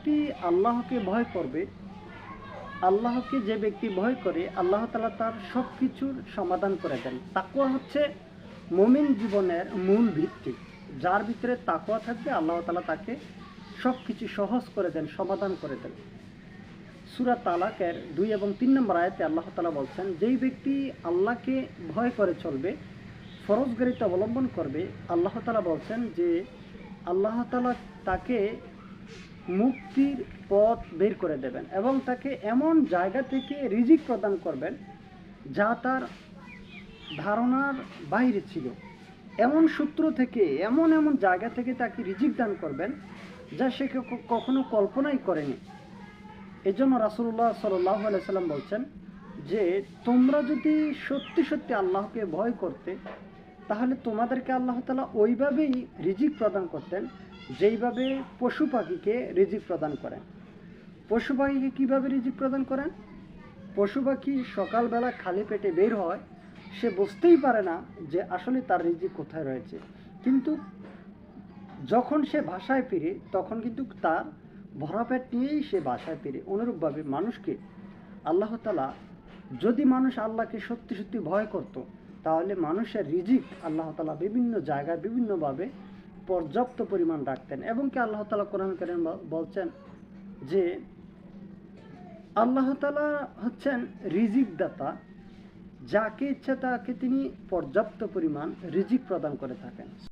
ব্যক্তি আল্লাহকে ভয় করবে, আল্লাহকে যে ব্যক্তি ভয় করে, আল্লাহ তালা তার সব কিছুর সমাধান করে দেন। তাকুয়া হচ্ছে মমিন জীবনের মূল ভিত্তি। যার ভিতরে তাকুয়া থাকবে, আল্লাহ তালা তাকে সব কিছু সহজ করে দেন, সমাধান করে দেন। সুরা তালাকের দুই এবং তিন নম্বর আয়াতে আল্লাহ তালা বলছেন, যেই ব্যক্তি আল্লাহকে ভয় করে চলবে, ফরজগারিতা অবলম্বন করবে, আল্লাহ তালা বলছেন যে আল্লাহ তালা তাকে মুক্তির পথ বের করে দেবেন এবং তাকে এমন জায়গা থেকে রিজিক প্রদান করবেন যা তার ধারণার বাইরে ছিল। এমন সূত্র থেকে, এমন এমন জায়গা থেকে তাকে রিজিক দান করবেন যা সে কখনো কল্পনাই করেনি। এজন্য রাসুল্লাহ সাল্লাহ সাল্লাম বলছেন যে, তোমরা যদি সত্যি সত্যি আল্লাহকে ভয় করতে তাহলে তোমাদেরকে আল্লাহ তালা ওইভাবেই রিজিক প্রদান করতেন, যেইভাবে পশু পাখিকে রিজিক প্রদান করেন। পশু পাখিকে কীভাবে রিজিক প্রদান করেন? পশু পাখি সকালবেলা খালি পেটে বের হয়, সে বুঝতেই পারে না যে আসলে তার রিজিক কোথায় রয়েছে। কিন্তু যখন সে ভাষায় ফিরে, তখন কিন্তু তার ভরা পেট নিয়েই সে বাসায় ফিরে। অনুরূপভাবে মানুষকে আল্লাহ তালা যদি মানুষ আল্লাহকে সত্যি সত্যি ভয় করত তাহলে মানুষের রিজিক আল্লাহ তালা বিভিন্ন জায়গায় বিভিন্নভাবে পর্যাপ্ত পরিমাণ রাখতেন। এবং কি আল্লাহ তালা কোরআন করেন বলছেন যে, আল্লাহ তালা হচ্ছেন রিজিক দাতা যাকে ইচ্ছা তাকে তিনি পর্যাপ্ত পরিমাণ রিজিক প্রদান করে থাকেন।